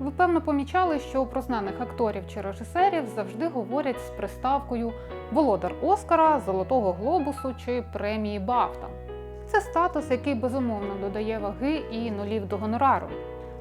Ви певно помічали, що про знаних акторів чи режисерів завжди говорять з приставкою Володар Оскара, Золотого Глобусу чи премії Бафта. Це статус, який безумовно додає ваги і нулів до гонорару.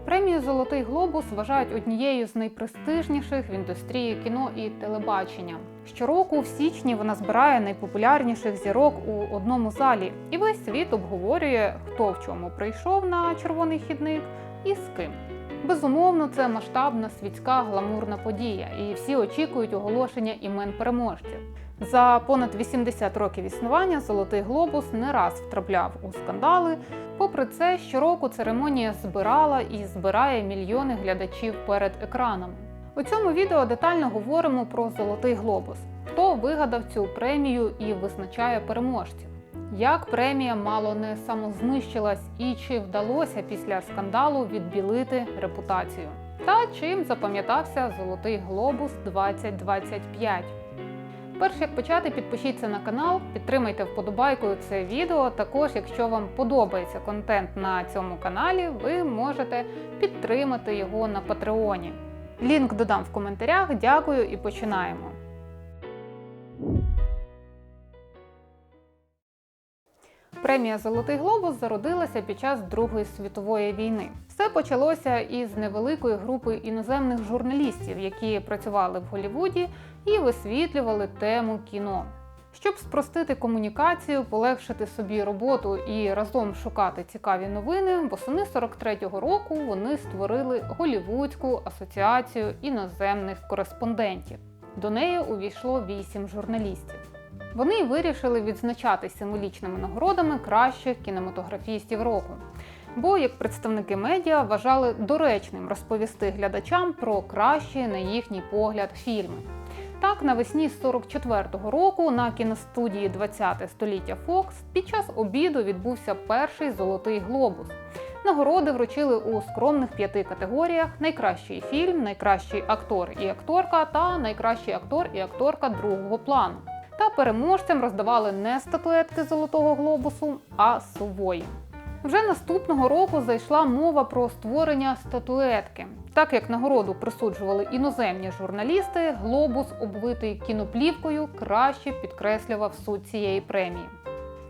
Премію Золотий Глобус вважають однією з найпрестижніших в індустрії кіно і телебачення. Щороку в січні вона збирає найпопулярніших зірок у одному залі, і весь світ обговорює, хто в чому прийшов на червоний хідник і з ким. Безумовно, це масштабна світська гламурна подія, і всі очікують оголошення імен переможців. За понад 80 років існування Золотий глобус не раз втрапляв у скандали. Попри це, щороку церемонія збирала і збирає мільйони глядачів перед екранами. У цьому відео детально говоримо про Золотий глобус, хто вигадав цю премію і визначає переможців. Як премія мало не самознищилась і чи вдалося після скандалу відбілити репутацію? Та чим запам'ятався Золотий глобус 2025? Перш як почати, підпишіться на канал, підтримайте вподобайкою це відео. Також, якщо вам подобається контент на цьому каналі, ви можете підтримати його на Патреоні. Лінк додам в коментарях. Дякую і починаємо. Премія Золотий глобус зародилася під час Другої світової війни. Все почалося із невеликої групи іноземних журналістів, які працювали в Голлівуді і висвітлювали тему кіно. Щоб спростити комунікацію, полегшити собі роботу і разом шукати цікаві новини, восени 43-го року вони створили Голівудську асоціацію іноземних кореспондентів. До неї увійшло вісім журналістів. Вони вирішили відзначати символічними нагородами кращих кінематографістів року. Бо, як представники медіа, вважали доречним розповісти глядачам про кращі, на їхній погляд, фільми. Так, навесні 44-го року на кіностудії 20 століття Фокс під час обіду відбувся перший золотий глобус. Нагороди вручили у скромних п'яти категоріях: найкращий фільм, найкращий актор і акторка та найкращий актор і акторка другого плану. Та переможцям роздавали не статуетки золотого глобусу, а сувої. Вже наступного року зайшла мова про створення статуетки. Так як нагороду присуджували іноземні журналісти, глобус, обвитий кіноплівкою, краще підкреслював суть цієї премії.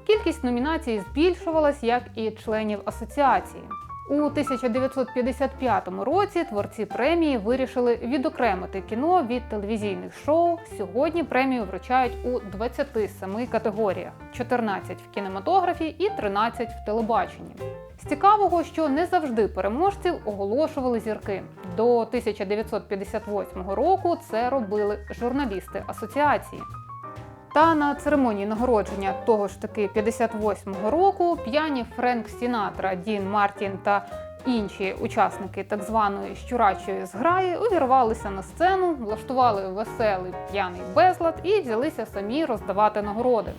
Кількість номінацій збільшувалась, як і членів асоціації. У 1955 році творці премії вирішили відокремити кіно від телевізійних шоу. Сьогодні премію вручають у 27 категоріях: 14 в кінематографі і 13 в телебаченні. З цікавого, що не завжди переможців оголошували зірки. До 1958 року це робили журналісти асоціації. Та на церемонії нагородження того ж таки 58-го року п'яні Френк Сінатра, Дін Мартін та інші учасники так званої щурачої зграї увірвалися на сцену, влаштували веселий п'яний безлад і взялися самі роздавати нагороди.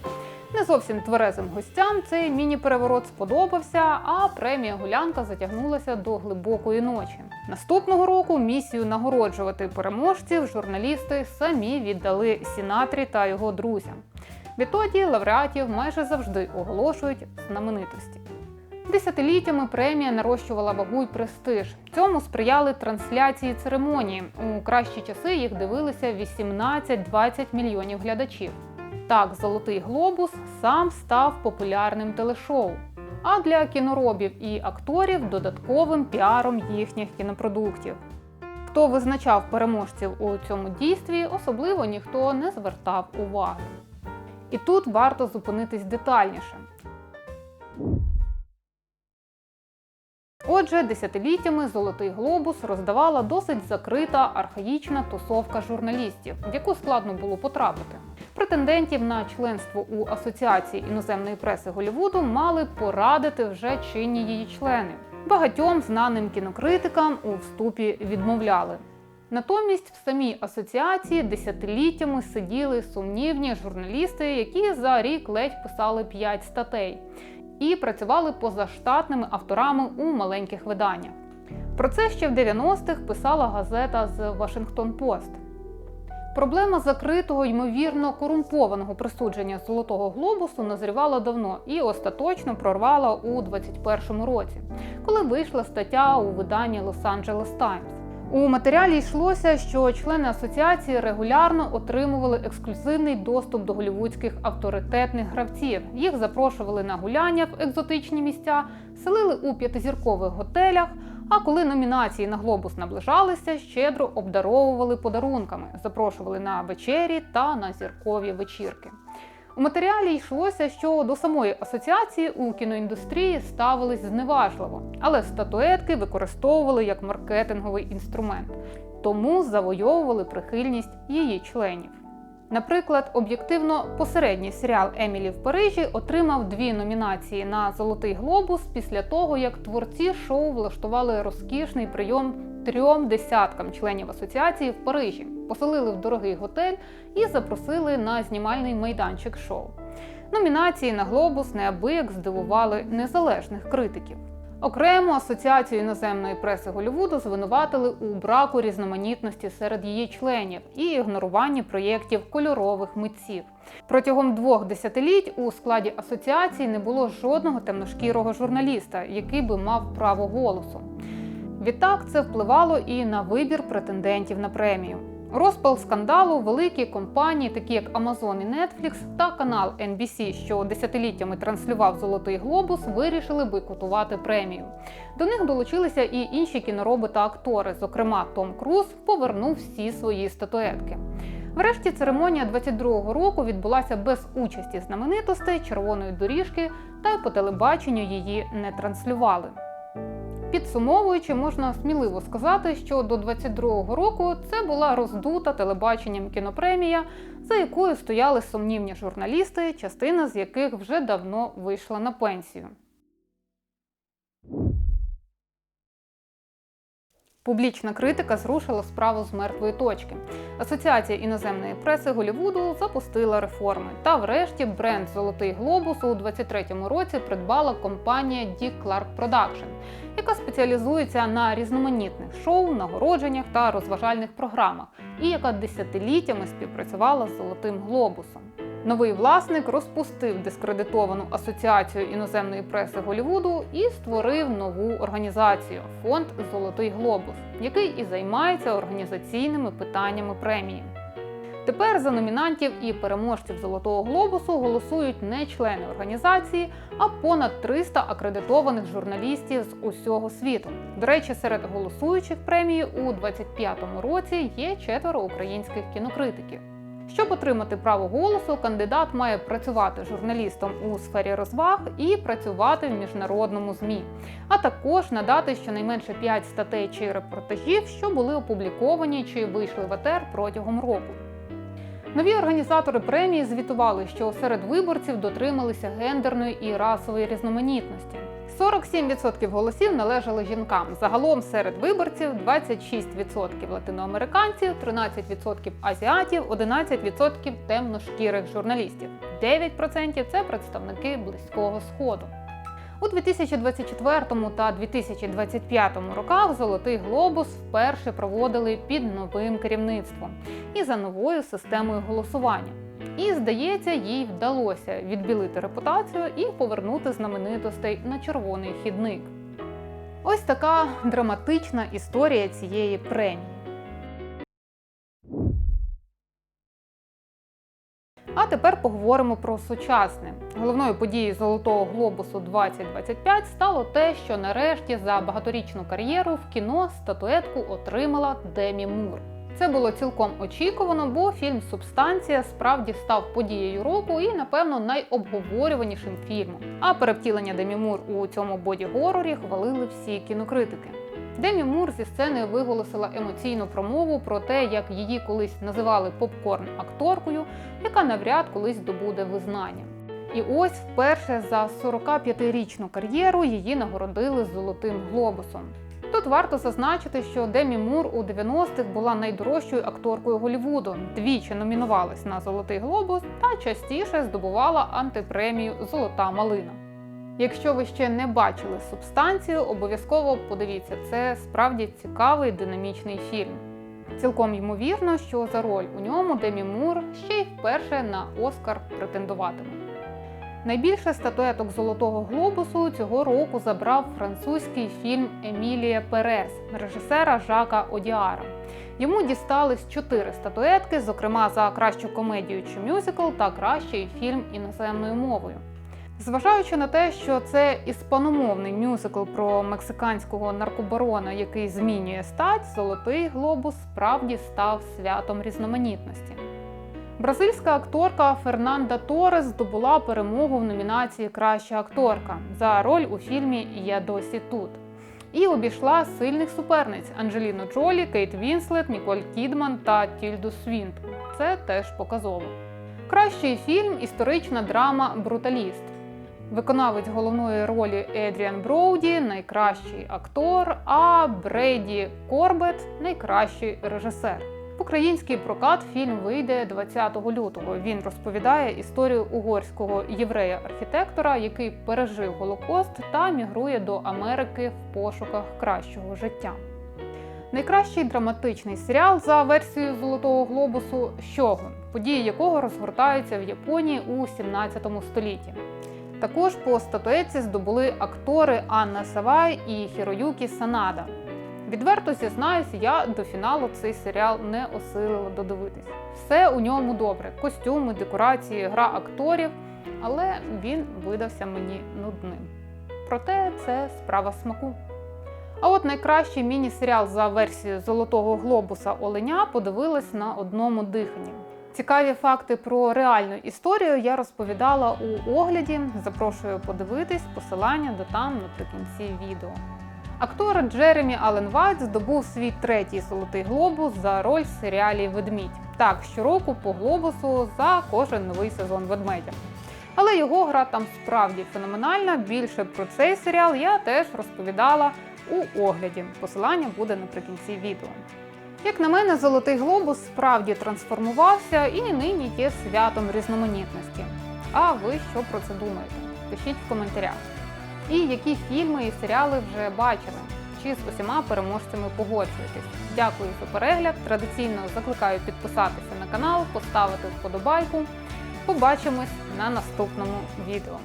Не зовсім тверезим гостям цей міні-переворот сподобався, а премія Гулянка затягнулася до глибокої ночі. Наступного року місію нагороджувати переможців журналісти самі віддали Сінатрі та його друзям. Відтоді лауреатів майже завжди оголошують знаменитості. Десятиліттями премія нарощувала вагу й престиж. Цьому сприяли трансляції церемонії. У кращі часи їх дивилися 18-20 мільйонів глядачів. Так, Золотий глобус сам став популярним телешоу. А для кіноробів і акторів додатковим піаром їхніх кінопродуктів. Хто визначав переможців у цьому дійстві, особливо ніхто не звертав уваги. І тут варто зупинитись детальніше. Отже, десятиліттями Золотий глобус роздавала досить закрита архаїчна тусовка журналістів, в яку складно було потрапити. Претендентів на членство у Асоціації іноземної преси Голлівуду мали порадити вже чинні її члени. Багатьом знаним кінокритикам у вступі відмовляли. Натомість в самій асоціації десятиліттями сиділи сумнівні журналісти, які за рік ледь писали 5 статей і працювали позаштатними авторами у маленьких виданнях. Про це ще в 90-х писала газета з Вашингтон Пост. Проблема закритого, ймовірно, корумпованого присудження золотого глобусу назрівала давно і остаточно прорвала у 21-му році, коли вийшла стаття у виданні Los Angeles Times. У матеріалі йшлося, що члени асоціації регулярно отримували ексклюзивний доступ до голівудських авторитетних гравців. Їх запрошували на гуляння в екзотичні місця, селили у п'ятизіркових готелях. А коли номінації на глобус наближалися, щедро обдаровували подарунками, запрошували на вечері та на зіркові вечірки. У матеріалі йшлося, що до самої асоціації у кіноіндустрії ставились зневажливо, але статуетки використовували як маркетинговий інструмент, тому завойовували прихильність її членів. Наприклад, об'єктивно посередній серіал Емілі в Парижі отримав дві номінації на Золотий глобус після того, як творці шоу влаштували розкішний прийом трьом десяткам членів асоціації в Парижі, поселили в дорогий готель і запросили на знімальний майданчик шоу. Номінації на глобус неабияк здивували незалежних критиків. Окремо асоціацію іноземної преси Голлівуду звинуватили у браку різноманітності серед її членів і ігноруванні проєктів кольорових митців. Протягом двох десятиліть у складі асоціації не було жодного темношкірого журналіста, який би мав право голосу. Відтак це впливало і на вибір претендентів на премію. Розпал скандалу великі компанії, такі як Amazon і Netflix та канал NBC, що десятиліттями транслював Золотий глобус, вирішили бойкотувати премію. До них долучилися і інші кінороби та актори. Зокрема, Том Круз повернув всі свої статуетки. Врешті церемонія 22-го року відбулася без участі знаменитостей червоної доріжки, та й по телебаченню її не транслювали. Підсумовуючи, можна сміливо сказати, що до 22-го року це була роздута телебаченням кінопремія, за якою стояли сумнівні журналісти, частина з яких вже давно вийшла на пенсію. Публічна критика зрушила справу з мертвої точки. Асоціація іноземної преси Голлівуду запустила реформи. Та, врешті, бренд Золотий глобус у 23-му році придбала компанія Dick Clark Production, яка спеціалізується на різноманітних шоу, нагородженнях та розважальних програмах, і яка десятиліттями співпрацювала з Золотим глобусом. Новий власник розпустив дискредитовану асоціацію іноземної преси Голлівуду і створив нову організацію фонд Золотий глобус, який і займається організаційними питаннями премії. Тепер за номінантів і переможців Золотого глобусу голосують не члени організації, а понад 300 акредитованих журналістів з усього світу. До речі, серед голосуючих премії у 25-му році є четверо українських кінокритиків. Щоб отримати право голосу, кандидат має працювати журналістом у сфері розваг і працювати в міжнародному змі, а також надати щонайменше 5 статей чи репортажів, що були опубліковані чи вийшли в етер протягом року. Нові організатори премії звітували, що серед виборців дотрималися гендерної і расової різноманітності. 47% голосів належали жінкам. Загалом серед виборців 26% латиноамериканців, 13% азіатів, 11% темношкірих журналістів, 9% це представники близького сходу. У 2024 та 2025 роках Золотий глобус вперше проводили під новим керівництвом і за новою системою голосування. І, здається, їй вдалося відбілити репутацію і повернути знаменитостей на червоний хідник. Ось така драматична історія цієї премії. А тепер поговоримо про сучасне. Головною подією Золотого глобусу 2025 стало те, що нарешті за багаторічну кар'єру в кіно статуетку отримала Демі Мур. Це було цілком очікувано, бо фільм Субстанція справді став подією року і, напевно, найобговорюванішим фільмом. А перевтілення Демі Мур у цьому боді-горорі хвалили всі кінокритики. Демі Мур зі сцени виголосила емоційну промову про те, як її колись називали попкорн-акторкою, яка навряд колись здобуде визнання. І ось вперше за 45-річну кар'єру її нагородили золотим глобусом. Тут варто зазначити, що Демі Мур у 90-х була найдорожчою акторкою Голлівуду, двічі номінувалась на Золотий глобус та частіше здобувала антипремію Золота малина. Якщо ви ще не бачили субстанцію, обов'язково подивіться, це справді цікавий динамічний фільм. Цілком ймовірно, що за роль у ньому Демі Мур ще й вперше на Оскар претендуватиме. Найбільше статуеток Золотого глобусу цього року забрав французький фільм Емілія Перес режисера Жака Одіара. Йому дістались чотири статуетки, зокрема за кращу комедію чи мюзикл та кращий фільм іноземною мовою. Зважаючи на те, що це іспаномовний мюзикл про мексиканського наркобарона, який змінює стать, золотий глобус справді став святом різноманітності. Бразильська акторка Фернанда Торес здобула перемогу в номінації Краща акторка за роль у фільмі Я досі тут. І обійшла сильних суперниць Анджеліну Джолі, Кейт Вінслет, Ніколь Кідман та Тільду Свінтон. Це теж показово. Кращий фільм історична драма Бруталіст. Виконавець головної ролі Едріан Броуді, найкращий актор, а Брейді Корбет найкращий режисер. Український прокат фільм вийде 20 лютого. Він розповідає історію угорського єврея-архітектора, який пережив Голокост та мігрує до Америки в пошуках кращого життя. Найкращий драматичний серіал за версією Золотого глобусу Щогун, події якого розгортаються в Японії у 17 столітті. Також по статуетці здобули актори Анна Савай і Хіроюкі Санада. Відверто зізнаюсь, я до фіналу цей серіал не осилила додивитись. Все у ньому добре: костюми, декорації, гра акторів, але він видався мені нудним. Проте це справа смаку. А от найкращий міні-серіал за версією Золотого глобуса Оленя подивилась на одному диханні. Цікаві факти про реальну історію я розповідала у огляді. Запрошую подивитись посилання до там наприкінці відео. Актор Джеремі Аллен Вайт здобув свій третій золотий глобус за роль в серіалі Ведмідь. Так, щороку по глобусу за кожен новий сезон ведмедя. Але його гра там справді феноменальна. Більше про цей серіал я теж розповідала у огляді. Посилання буде наприкінці відео. Як на мене, золотий глобус справді трансформувався і нині є святом різноманітності. А ви що про це думаєте? Пишіть в коментарях. І які фільми і серіали вже бачили? Чи з усіма переможцями погоджуєтесь? Дякую за перегляд. Традиційно закликаю підписатися на канал, поставити вподобайку. Побачимось на наступному відео.